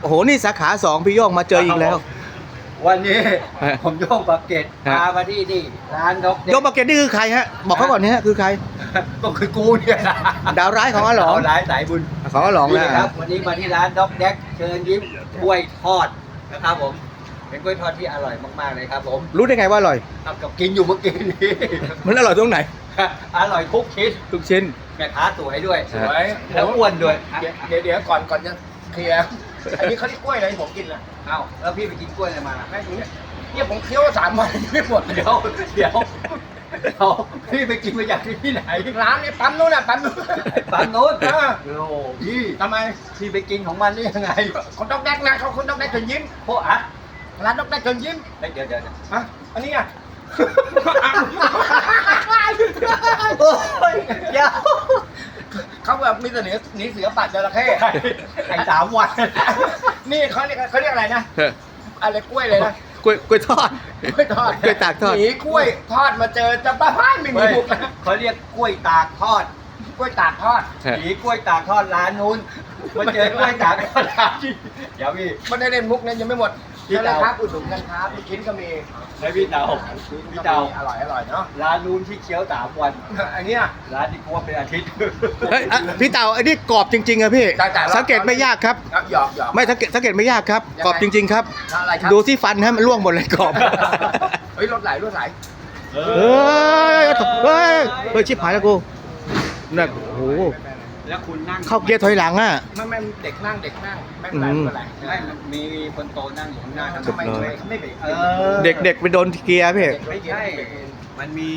โอ้โห นี่สาขาสองพี่โย่งมาเจออีกแล้ว วันนี้ฮะผมโยงปากเกร็ดฮะ พามาที่นี่ร้านนกเด็โยงมาเก็ตนี่คือใครฮะ บอกเขาก่อนนี่ฮะคือใคร ก็คือกูเนี่ยดาวร้ายของอาหลองดาวร้ายสายบุญของอาหลองนี่นะนะครับ วันนี้มาที่ร้านด็อกแดกเชิญยิ้มกล้วยทอดนะครับผมเป็นกล้วยทอดที่อร่อยมากๆเลยครับผมรู้ได้ไงว่าอร่อย ทำกับกินอยู่เมื่อกี้นี้ มันอร่อยตรงไหน อร่อยทุกชิ้นทุกชิ้น แม่ค้าสวยด้วยสสวย แล้วอ้วนด้วยเดี๋ยวเดี๋ยวเดี๋ยวก่อนก่อนจะเคลียร์ อันนี้เขาเรียกกล้วยอะไรที่ผมกินอะเอ้าแล้วพี่ไปกินกล้วยอะไรมาแม่งเนี่ยเนี่ยผมเคี้ยวสามวันยังไม่หมดเดี๋ยวเดี๋ยวเดี๋ยวพี่ไปกินมาจากที่ไหนร้านเนี่ยปั๊มนู้นน่ะปั๊มนู้นปั๊มนู้นอ่าโอ้โหพี่ทำไมพี่ไปกินของมันได้ยังไง คนดอกแดกนะเขาคนดอกแดกเชิญยิ้มพวกอะร้านดอกแดกเชิญยิ้มเฮ้ยเดี๋ยวเดี๋ยวเดี๋ยวฮะอันนี้อะ โอ้ยเดี๋ยว เขาแบบ มีแต่หนีหนีเสือปัดจระเข้ไอ้สามวัน นี่เขาเรียกเขาเรียกอะไรนะอะไรกล้วยเลยนะกล้วยกล้วยทอด กล้วยทอดกล้วยตากทอด หนีกล้วยทอดมาเจอจะบ้าบ้านไม่มีเฮ้ยบุกนะเขาเรียกกล้วยตากทอด กล้วยตากทอดหนีกล้วยตากทอดร้านนู้นมาเจอกล้วยตากทอดร้านนี้เดี๋ยวพี่ ไม่ได้เล่นมุกนะยังไม่หมด พี่เชิญเลยเต๋าครับอุดหนุนกันครับลูกชิ้นก็มีให้พี่เตาพี่เตาอร่อยอร่อยเนาะร้านนู้นที่เคี้ยวสามวันอันเนี้ยร้านที่กลัวเป็นอาทิตย์เฮ้ยอะพี่เต่าไอ้นี่กรอบจริงๆอะพี่จ่ายจ่ายแล้วสังเกตไม่ยากครับครับหยอกหยอกไม่สังเกตสังเกตไม่ยากครับยังไงกรอบจริงๆครับอะไรครับดูที่ฟันฮะมันร่วงหมดเลยกรอบเฮ้ยรถไหลรถไหลเอเฮ้ยเฮ้ยเฮ้ยชิบหายแล้วกูนั่นโอ้โห แล้วคุณนั่งเข้าเกียร์ถอยหลังอะ ไม่ไม่เด็กนั่งเด็กนั่งไม่เป็นไรอืมไม่เป็นไรไม่มันมีคนโตนั่งอยู่ข้างหน้าทำไมเรียบร้อยไม่เบรกเออเด็กๆไปโดนเกียร์พี่ไม่ใช่มันมี